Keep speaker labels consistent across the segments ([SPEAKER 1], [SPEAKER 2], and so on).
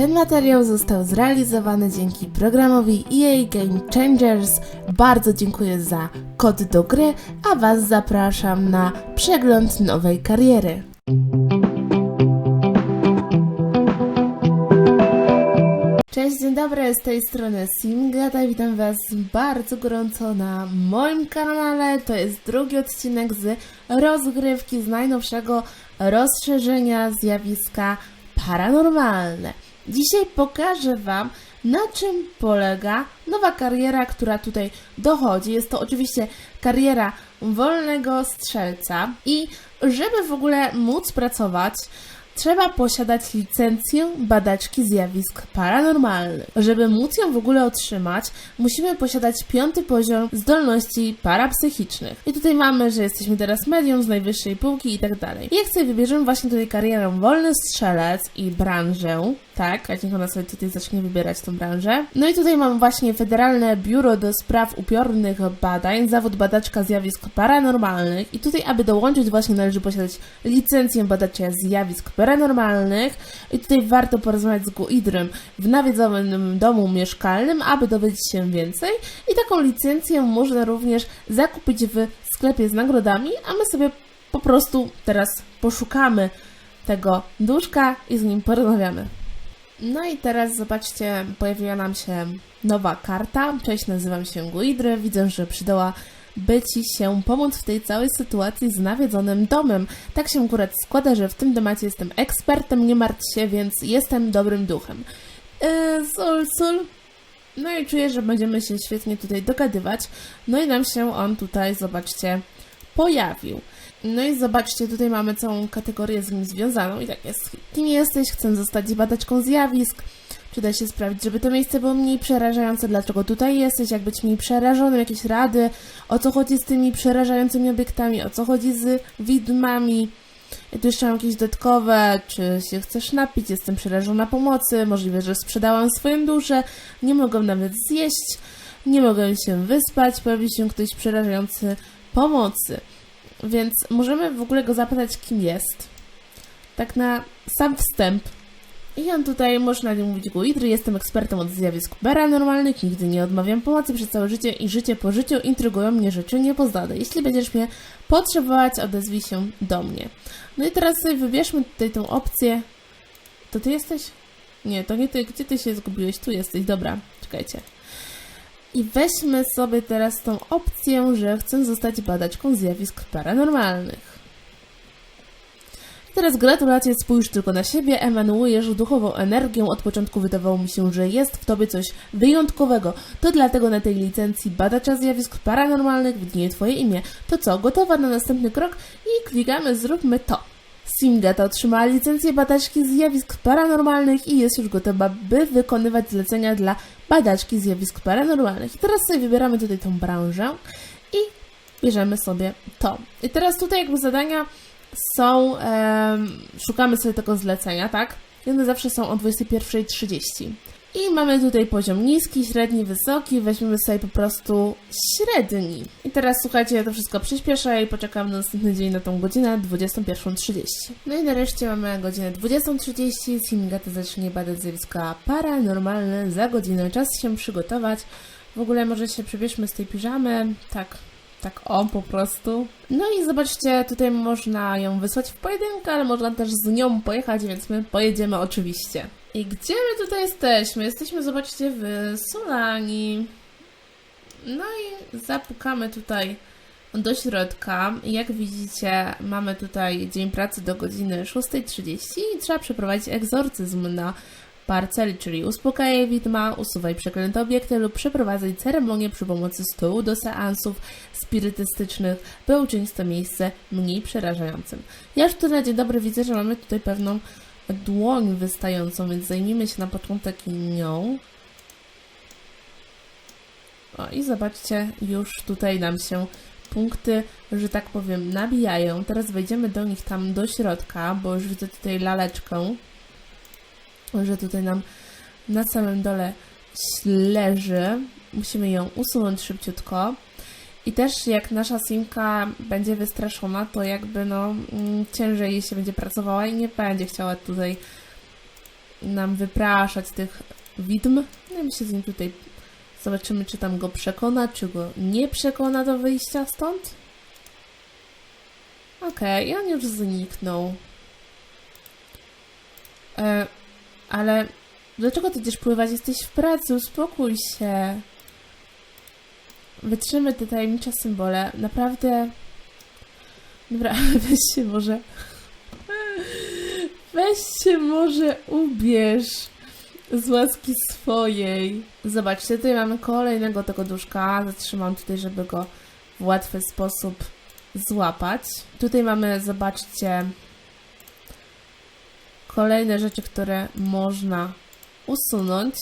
[SPEAKER 1] Ten materiał został zrealizowany dzięki programowi EA Game Changers. Bardzo dziękuję za kod do gry, a Was zapraszam na przegląd nowej kariery. Cześć, dzień dobry, z tej strony Simgata, witam Was bardzo gorąco na moim kanale. To jest drugi odcinek z rozgrywki z najnowszego rozszerzenia zjawiska paranormalne. Dzisiaj pokażę Wam, na czym polega nowa kariera, która tutaj dochodzi. Jest to oczywiście kariera wolnego strzelca i żeby w ogóle móc pracować, Trzeba posiadać licencję badaczki zjawisk paranormalnych. Żeby móc ją w ogóle otrzymać, musimy posiadać piąty poziom zdolności parapsychicznych. I tutaj mamy, że jesteśmy teraz medium z najwyższej półki i tak dalej. Jak sobie wybierzemy właśnie tutaj karierę wolny strzelec i branżę, tak, jak niech ona sobie tutaj zacznie wybierać tą branżę. No i tutaj mam właśnie Federalne Biuro do Spraw Upiornych Badań, zawód badaczka zjawisk paranormalnych i tutaj, aby dołączyć właśnie należy posiadać licencję badacza zjawisk paranormalnych i tutaj warto porozmawiać z Guidrem w nawiedzonym domu mieszkalnym, aby dowiedzieć się więcej i taką licencję można również zakupić w sklepie z nagrodami, a my sobie po prostu teraz poszukamy tego duszka i z nim porozmawiamy. No i teraz zobaczcie, pojawiła nam się nowa karta. Cześć, nazywam się Guidry. Widzę, że przydała by Ci się pomóc w tej całej sytuacji z nawiedzonym domem. Tak się akurat składa, że w tym temacie jestem ekspertem, nie martw się, więc jestem dobrym duchem. Yy, sul, sul. No i czuję, że będziemy się świetnie tutaj dogadywać. No i nam się on tutaj, zobaczcie, pojawił. No i zobaczcie, tutaj mamy całą kategorię z nim związaną i tak jest. Kim jesteś? Chcę zostać badaczką zjawisk. Czy da się sprawić, żeby to miejsce było mniej przerażające? Dlaczego tutaj jesteś? Jak być mniej przerażonym? Jakieś rady? O co chodzi z tymi przerażającymi obiektami? O co chodzi z widmami? Ja tu jeszcze mam jakieś dodatkowe, czy się chcesz napić, jestem przerażona pomocy, możliwe, że sprzedałam swoją duszę, nie mogę nawet zjeść, nie mogę się wyspać, pojawi się ktoś przerażający pomocy. Więc możemy w ogóle go zapytać, kim jest. Tak na sam wstęp. I on tutaj można nie mówić Guidry, jestem ekspertem od zjawisk paranormalnych, nigdy nie odmawiam pomocy przez całe życie i życie po życiu intrygują mnie rzeczy niepoznane. Jeśli będziesz mnie potrzebować, odezwij się do mnie. No i teraz sobie wybierzmy tutaj tą opcję. To ty jesteś? Nie, to nie ty. Gdzie ty się zgubiłeś? Tu jesteś. Dobra, czekajcie. I weźmy sobie teraz tą opcję, że chcę zostać badaczką zjawisk paranormalnych. Teraz gratulacje, spójrz tylko na siebie, emanujesz duchową energią. Od początku wydawało mi się, że jest w tobie coś wyjątkowego. To dlatego na tej licencji badacza zjawisk paranormalnych widnieje twoje imię. To co, gotowa na następny krok? I klikamy zróbmy to. Simgata otrzymała licencję badaczki zjawisk paranormalnych i jest już gotowa, by wykonywać zlecenia dla badaczki zjawisk paranormalnych. I teraz sobie wybieramy tutaj tą branżę i bierzemy sobie to. I teraz tutaj jakby zadania są, em, szukamy sobie tego zlecenia, tak? I one zawsze są o 21.30. I mamy tutaj poziom niski, średni, wysoki. Weźmiemy sobie po prostu średni. I teraz słuchajcie, ja to wszystko przyspieszę i poczekam na następny dzień na tą godzinę 21.30. No i nareszcie mamy godzinę 20.30. Simgata zacznie badać zjawiska paranormalne za godzinę. Czas się przygotować. W ogóle może się przebierzmy z tej piżamy. Tak, tak o, po prostu. No i zobaczcie, tutaj można ją wysłać w pojedynkę, ale można też z nią pojechać, więc my pojedziemy oczywiście. I gdzie my tutaj jesteśmy? Jesteśmy, zobaczcie, w Solani. No i zapukamy tutaj do środka. Jak widzicie, mamy tutaj dzień pracy do godziny 6.30 i trzeba przeprowadzić egzorcyzm na parceli, czyli uspokajaj widma, usuwaj przeklęte obiekty lub przeprowadzaj ceremonię przy pomocy stołu do seansów spirytystycznych, by uczynić to miejsce mniej przerażającym. Ja już tu na dzień dobry widzę, że mamy tutaj pewną dłoń wystającą, więc zajmijmy się na początek nią. O i zobaczcie, już tutaj nam się punkty, że tak powiem, nabijają. Teraz wejdziemy do nich tam do środka, bo już widzę tutaj laleczkę, że tutaj nam na samym dole leży. Musimy ją usunąć szybciutko. I też jak nasza simka będzie wystraszona, to jakby no mm, ciężej jej się będzie pracowała i nie będzie chciała tutaj nam wypraszać tych widm. No i my się z nim tutaj zobaczymy, czy tam go przekona, czy go nie przekona do wyjścia stąd. Okej, on już zniknął. E, ale dlaczego ty idziesz pływać? Jesteś w pracy, uspokój się. Wytrzymy te tajemnicze symbole. Naprawdę. Dobra, weź się może. Weź się może ubierz z łaski swojej. Zobaczcie, tutaj mamy kolejnego tego duszka. Zatrzymam tutaj, żeby go w łatwy sposób złapać. Tutaj mamy, zobaczcie, kolejne rzeczy, które można usunąć.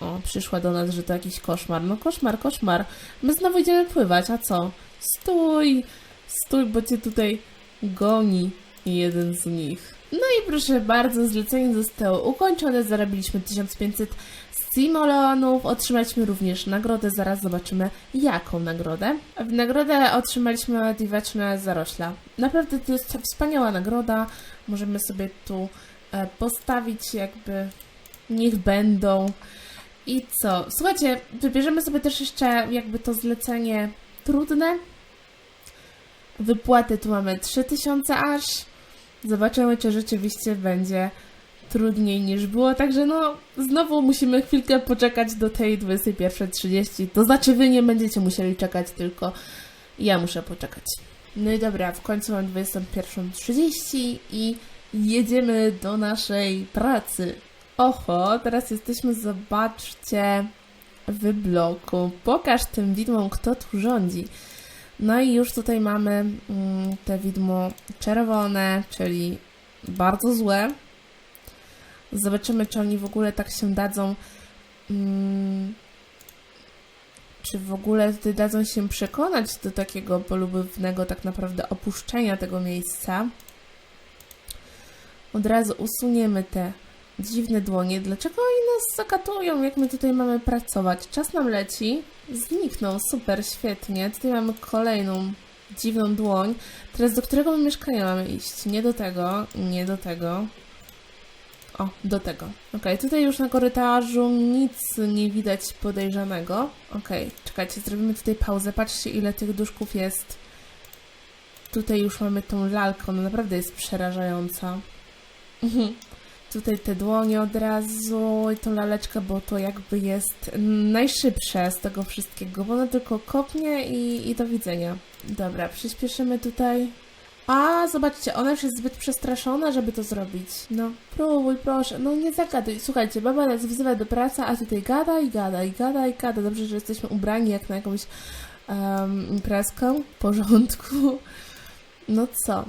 [SPEAKER 1] O, przyszła do nas, że to jakiś koszmar. No koszmar, koszmar. My znowu idziemy pływać, a co? Stój! Stój, bo cię tutaj goni jeden z nich. No i proszę bardzo, zlecenie zostało ukończone, zarobiliśmy 1500 simoleonów, otrzymaliśmy również nagrodę, zaraz zobaczymy jaką nagrodę. W nagrodę otrzymaliśmy dziwaczne zarośla. Naprawdę to jest wspaniała nagroda, możemy sobie tu e, postawić jakby, niech będą. I co? Słuchajcie, wybierzemy sobie też jeszcze jakby to zlecenie trudne. Wypłaty tu mamy 3000 aż. Zobaczymy, czy rzeczywiście będzie trudniej niż było. Także no, znowu musimy chwilkę poczekać do tej 21.30. To znaczy, wy nie będziecie musieli czekać, tylko ja muszę poczekać. No i dobra, w końcu mam 21.30 i jedziemy do naszej pracy. Oho, teraz jesteśmy, zobaczcie, w bloku. Pokaż tym widmom, kto tu rządzi. No i już tutaj mamy mm, te widmo czerwone, czyli bardzo złe. Zobaczymy, czy oni w ogóle tak się dadzą. Mm, czy w ogóle dadzą się przekonać do takiego polubownego tak naprawdę opuszczenia tego miejsca. Od razu usuniemy te dziwne dłonie. Dlaczego oni nas zakatują, jak my tutaj mamy pracować? Czas nam leci. Zniknął, super, świetnie. Tutaj mamy kolejną dziwną dłoń. Teraz do którego mieszkania mamy iść? Nie do tego, nie do tego. O, do tego. Ok, tutaj już na korytarzu nic nie widać podejrzanego. Ok, czekajcie, zrobimy tutaj pauzę. Patrzcie, ile tych duszków jest. Tutaj już mamy tą lalkę, ona naprawdę jest przerażająca. Mhm. Tutaj te dłonie od razu i tą laleczkę, bo to jakby jest najszybsze z tego wszystkiego, bo ona tylko kopnie i, i do widzenia. Dobra, przyspieszymy tutaj. A, zobaczcie, ona już jest zbyt przestraszona, żeby to zrobić. No, próbuj, proszę. No, nie zagaduj. Słuchajcie, baba nas wzywa do pracy, a tutaj gada i gada i gada i gada. Dobrze, że jesteśmy ubrani jak na jakąś um, imprezkę. W porządku. No co?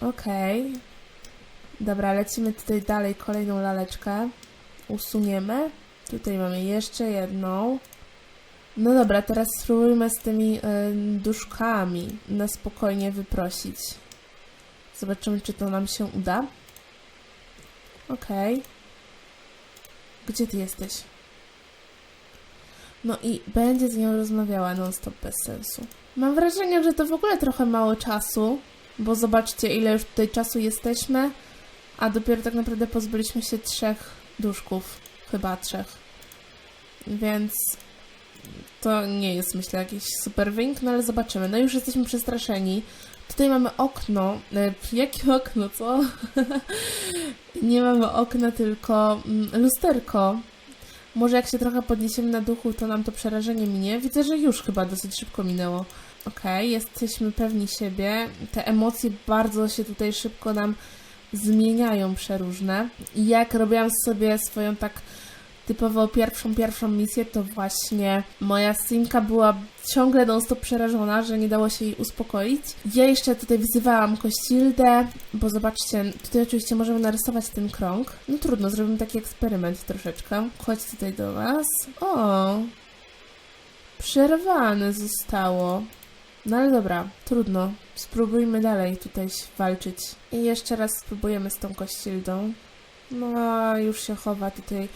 [SPEAKER 1] Okej. Dobra, lecimy tutaj dalej, kolejną laleczkę. Usuniemy. Tutaj mamy jeszcze jedną. No dobra, teraz spróbujmy z tymi y, duszkami na spokojnie wyprosić. Zobaczymy, czy to nam się uda. Okej. Gdzie ty jesteś? No i będzie z nią rozmawiała non-stop bez sensu. Mam wrażenie, że to w ogóle trochę mało czasu, bo zobaczcie, ile już tutaj czasu jesteśmy, a dopiero tak naprawdę pozbyliśmy się trzech duszków. Chyba trzech. Więc to nie jest, myślę, jakiś super wynik, no ale zobaczymy. No już jesteśmy przestraszeni. Tutaj mamy okno. E, jakie okno, co? nie mamy okna, tylko mm, lusterko. Może jak się trochę podniesiemy na duchu, to nam to przerażenie minie. Widzę, że już chyba dosyć szybko minęło. Okej, okay, jesteśmy pewni siebie. Te emocje bardzo się tutaj szybko nam zmieniają przeróżne. I jak robiłam sobie swoją tak typowo pierwszą, pierwszą misję, to właśnie moja synka była ciągle non-stop przerażona, że nie dało się jej uspokoić. Ja jeszcze tutaj wzywałam Kościldę, bo zobaczcie, tutaj oczywiście możemy narysować ten krąg. No trudno, zrobimy taki eksperyment troszeczkę. Chodź tutaj do Was. O! Przerwane zostało. No ale dobra, trudno. Spróbujmy dalej tutaj walczyć. I jeszcze raz spróbujemy z tą Kościldą. No, już się chowa tutaj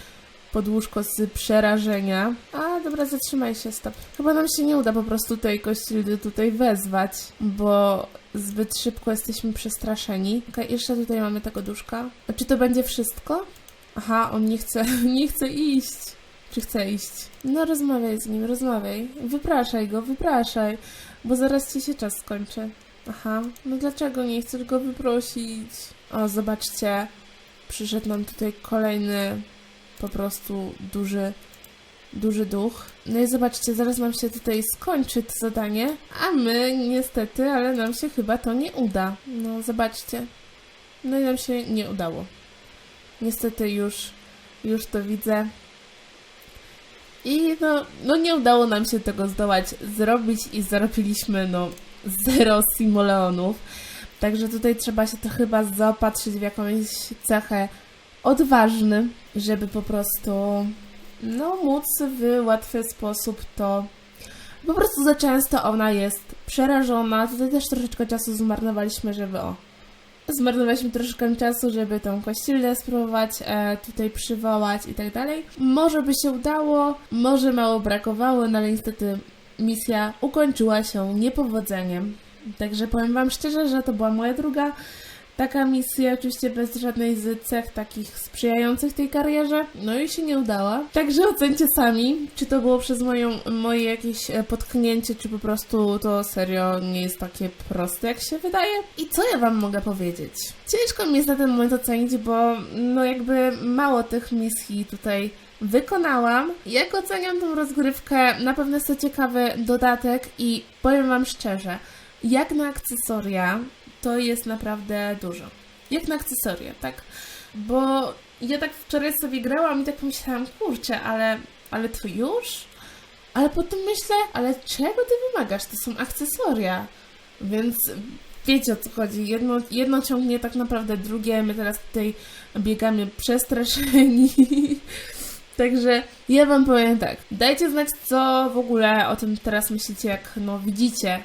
[SPEAKER 1] pod łóżko z przerażenia. A, dobra, zatrzymaj się, stop. Chyba nam się nie uda po prostu tej Kościldy tutaj wezwać, bo zbyt szybko jesteśmy przestraszeni. Ok, jeszcze tutaj mamy tego duszka. A czy to będzie wszystko? Aha, on nie chce, nie chce iść. Czy chce iść? No rozmawiaj z nim, rozmawiaj. Wypraszaj go, wypraszaj, bo zaraz ci się czas skończy. Aha, no dlaczego nie chcesz go wyprosić? O, zobaczcie, przyszedł nam tutaj kolejny po prostu duży, duży duch. No i zobaczcie, zaraz nam się tutaj skończy to zadanie, a my niestety, ale nam się chyba to nie uda. No zobaczcie. No i nam się nie udało. Niestety już, już to widzę. I no, no nie udało nam się tego zdołać zrobić i zarobiliśmy no zero simoleonów. Także tutaj trzeba się to chyba zaopatrzyć w jakąś cechę odważny, żeby po prostu no móc w łatwy sposób to po prostu za często ona jest przerażona. Tutaj też troszeczkę czasu zmarnowaliśmy, żeby o Zmarnowaliśmy troszkę czasu, żeby tą kościelę spróbować e, tutaj przywołać i tak dalej. Może by się udało, może mało brakowało, no ale niestety misja ukończyła się niepowodzeniem. Także powiem Wam szczerze, że to była moja druga taka misja, oczywiście bez żadnej z cech takich sprzyjających tej karierze. No i się nie udała. Także ocencie sami, czy to było przez moją, moje jakieś e, potknięcie, czy po prostu to serio nie jest takie proste, jak się wydaje. I co ja Wam mogę powiedzieć? Ciężko mi jest na ten moment ocenić, bo no jakby mało tych misji tutaj wykonałam. Jak oceniam tą rozgrywkę? Na pewno jest to ciekawy dodatek i powiem Wam szczerze, jak na akcesoria to jest naprawdę dużo. Jak na akcesoria, tak? Bo ja tak wczoraj sobie grałam i tak pomyślałam, kurczę, ale, ale to już? Ale potem myślę, ale czego ty wymagasz? To są akcesoria. Więc wiecie o co chodzi. Jedno, jedno ciągnie tak naprawdę drugie. My teraz tutaj biegamy przestraszeni. Także ja wam powiem tak. Dajcie znać, co w ogóle o tym teraz myślicie, jak no widzicie,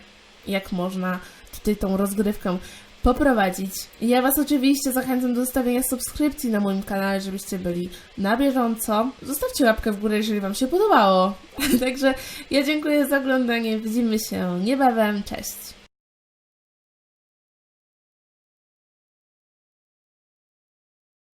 [SPEAKER 1] jak można tutaj tą rozgrywkę poprowadzić. Ja Was oczywiście zachęcam do zostawienia subskrypcji na moim kanale, żebyście byli na bieżąco. Zostawcie łapkę w górę, jeżeli Wam się podobało. Także ja dziękuję za oglądanie. Widzimy się niebawem. Cześć!